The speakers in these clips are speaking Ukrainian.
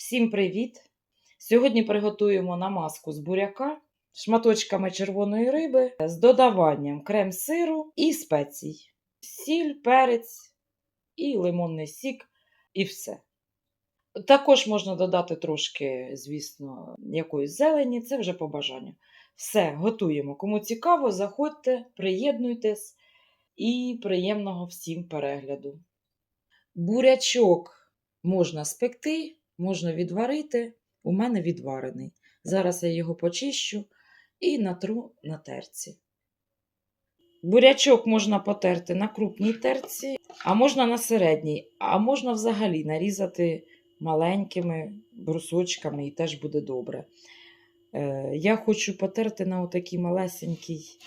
Всім привіт! Сьогодні приготуємо намазку з буряка, шматочками червоної риби з додаванням крем-сиру і спецій. Сіль, перець і лимонний сік, і все. Також можна додати трошки, звісно, якоїсь зелені, це вже по бажанню. Все, готуємо. Кому цікаво, заходьте, приєднуйтесь і приємного всім перегляду. Бурячок можна спекти, можна відварити. У мене відварений. Зараз я його почищу і натру на терці. Бурячок можна потерти на крупній терці, а можна на середній, а можна взагалі нарізати маленькими брусочками і теж буде добре. Е, я хочу потерти на отакій малесенькій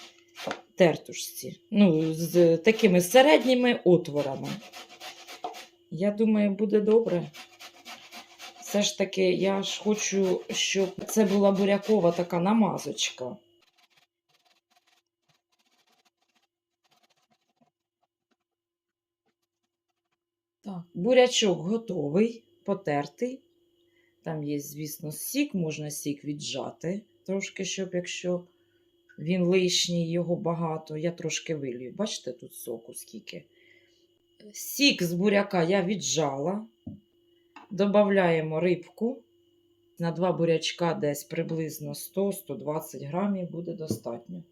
тертушці. Ну, з такими середніми отворами. Я думаю, буде добре. Все ж таки, я ж хочу, щоб це була бурякова така намазочка. Так, бурячок готовий, потертий. Там є, звісно, сік, можна сік віджати трошки, щоб якщо він лишній, його багато, я трошки вилію. Бачите, тут соку скільки. Сік з буряка я віджала. Додаємо рибку. На два бурячка десь приблизно 100-120 грамів буде достатньо.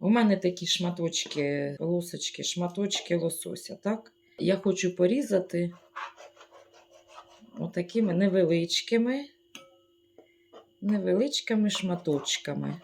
У мене такі шматочки, лосочки, шматочки лосося, так? Я хочу порізати отакими невеличкими, невеличкими шматочками.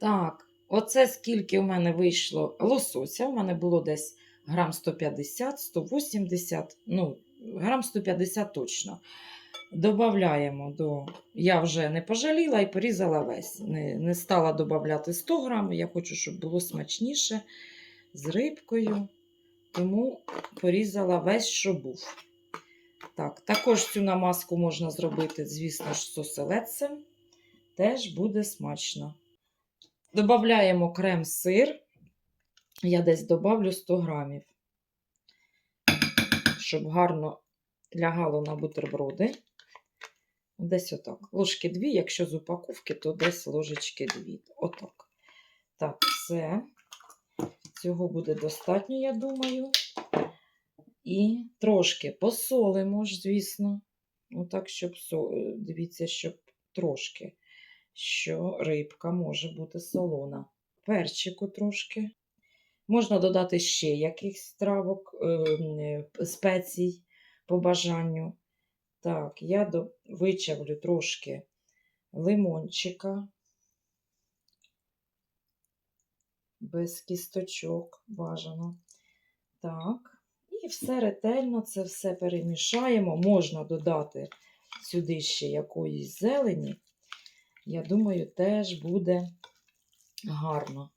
Так, оце скільки у мене вийшло лосося. У мене було десь грам 150, 180, ну, грам 150 точно. Добавляємо до. Я вже не пожаліла і порізала весь. Не, не стала додавати 100 грам. Я хочу, щоб було смачніше з рибкою. Тому порізала весь, що був. Так, також цю намазку можна зробити, звісно ж, з оселедцем. Теж буде смачно. Добавляємо крем-сир. Я десь добавлю 100 грамів, щоб гарно лягало на бутерброди. Десь отак. Ложки дві, якщо з упаковки, то десь ложечки дві. Отак. Так, все. Цього буде достатньо, я думаю. І трошки посолимо ж, звісно. Отак, щоб дивіться, щоб трошки що рибка може бути солона. Перчику трошки. Можна додати ще якихось травок, е, спецій по бажанню. Так, я вичавлю трошки лимончика. Без кісточок бажано. Так, і все ретельно це все перемішаємо. Можна додати сюди ще якоїсь зелені. Я думаю, теж буде гарно.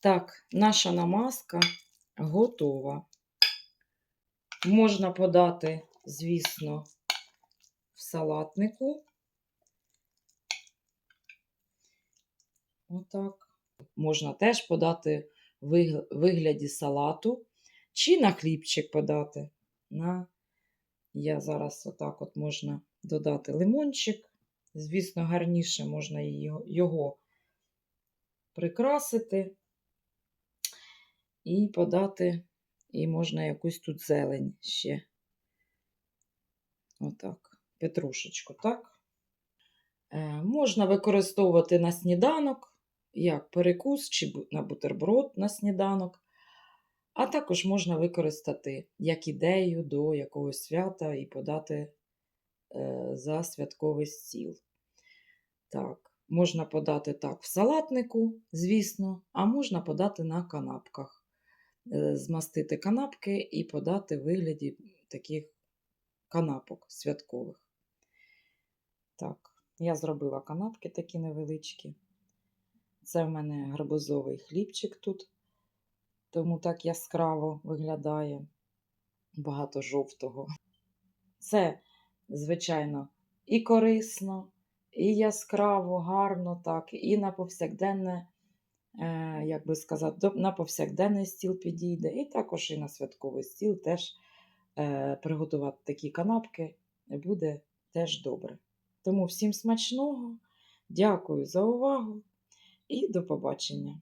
Так, наша намазка готова. Можна подати, звісно, в салатнику. Отак. Можна теж подати вигляді салату, чи на хлібчик подати. На... Я зараз отак от можна додати лимончик. Звісно, гарніше можна його, прикрасити і подати, і можна якусь тут зелень ще. Отак, петрушечку, так? Е, можна використовувати на сніданок як перекус чи на бутерброд на сніданок, а також можна використати як ідею до якогось свята і подати е, за святковий стіл. Так, можна подати так в салатнику, звісно, а можна подати на канапках. Е, Змастити канапки і подати в вигляді таких канапок святкових. Так, я зробила канапки такі невеличкі. Це в мене гарбузовий хлібчик тут, тому так яскраво виглядає. Багато жовтого. Це, звичайно, і корисно, і яскраво, гарно, так, і на повсякденне, е, як би сказати, на повсякденний стіл підійде, і також і на святковий стіл теж е, приготувати такі канапки буде теж добре. Тому всім смачного, дякую за увагу і до побачення!